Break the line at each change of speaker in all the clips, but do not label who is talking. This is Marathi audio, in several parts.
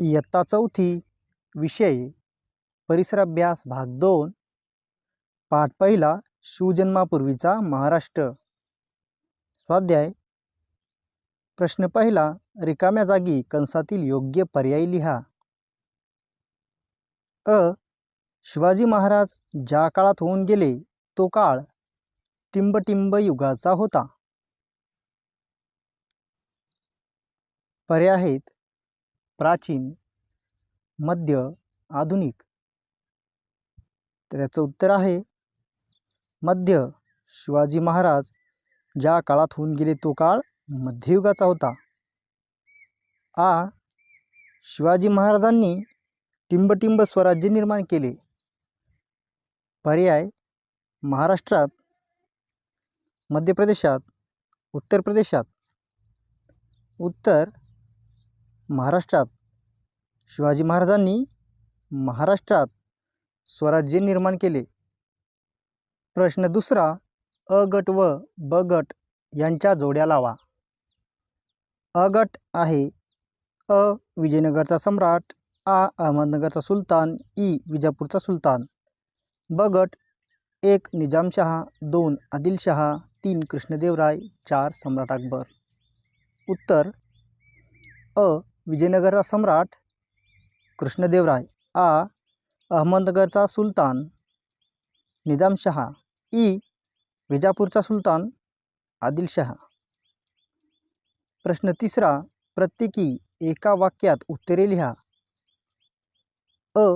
इयत्ता चौथी विषय परिसराभ्यास भाग दोन पाठ पहिला शिवजन्मापूर्वीचा महाराष्ट्र. स्वाध्याय प्रश्न पहिला रिकाम्या जागी कंसातील योग्य पर्याय लिहा. अ शिवाजी महाराज ज्या काळात होऊन गेले तो काळ टिंबटिंब युगाचा होता. पर्याय आहेत प्राचीन मध्य आधुनिक. तर याचं उत्तर आहे मध्य. शिवाजी महाराज ज्या काळात होऊन गेले तो काळ मध्ययुगाचा होता. आ. शिवाजी महाराजांनी टिंबटिंब स्वराज्य निर्माण केले. पर्याय महाराष्ट्रात मध्य प्रदेशात उत्तर प्रदेशात. उत्तर महाराष्ट्रात. शिवाजी महाराजांनी महाराष्ट्रात स्वराज्य निर्माण केले. प्रश्न दुसरा अ गट व ब गट यांच्या जोड्या लावा. अ गट आहे अ विजयनगरचा सम्राट आ अहमदनगरचा सुलतान ई विजापूरचा सुलतान. ब गट एक निजामशहा दोन आदिलशहा तीन कृष्णदेवराय चार सम्राट अकबर. उत्तर अ विजयनगरचा सम्राट कृष्णदेवराय आ. अहमदनगरचा सुलतान. निजामशहा ई. विजापूरचा सुलतान. आदिलशहा प्रश्न तिसरा. प्रत्येकी एका वाक्यात उत्तरे लिहा. अ.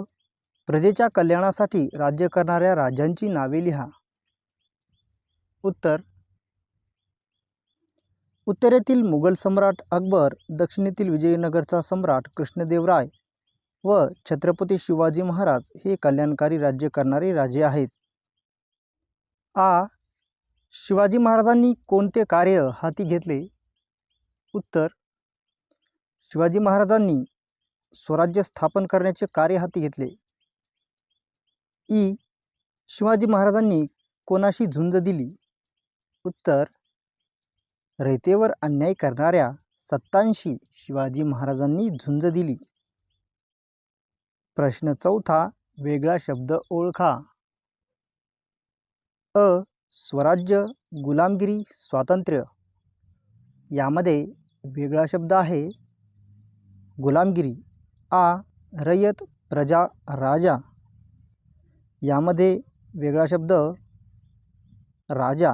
प्रजेच्या कल्याणासाठी राज्य करणाऱ्या राजांची नावे लिहा. उत्तर. उत्तरेतील मुघल सम्राट अकबर दक्षिणेतील विजयनगरचा सम्राट कृष्णदेवराय व छत्रपती शिवाजी महाराज हे कल्याणकारी राज्य करणारे राजे आहेत. आ. शिवाजी महाराजांनी कोणते कार्य हाती घेतले? उत्तर. शिवाजी महाराजांनी स्वराज्य स्थापन करण्याचे कार्य हाती घेतले. ई. शिवाजी महाराजांनी कोणाशी झुंज दिली? उत्तर. रयतेवर अन्याय करणाऱ्या सत्तांशी शिवाजी महाराजांनी झुंज दिली. प्रश्न चौथा वेगळा शब्द ओळखा. अ स्वराज्य गुलामगिरी स्वातंत्र्य. यामध्ये वेगळा शब्द आहे गुलामगिरी. आ रयत प्रजा राजा. यामध्ये वेगळा शब्द राजा.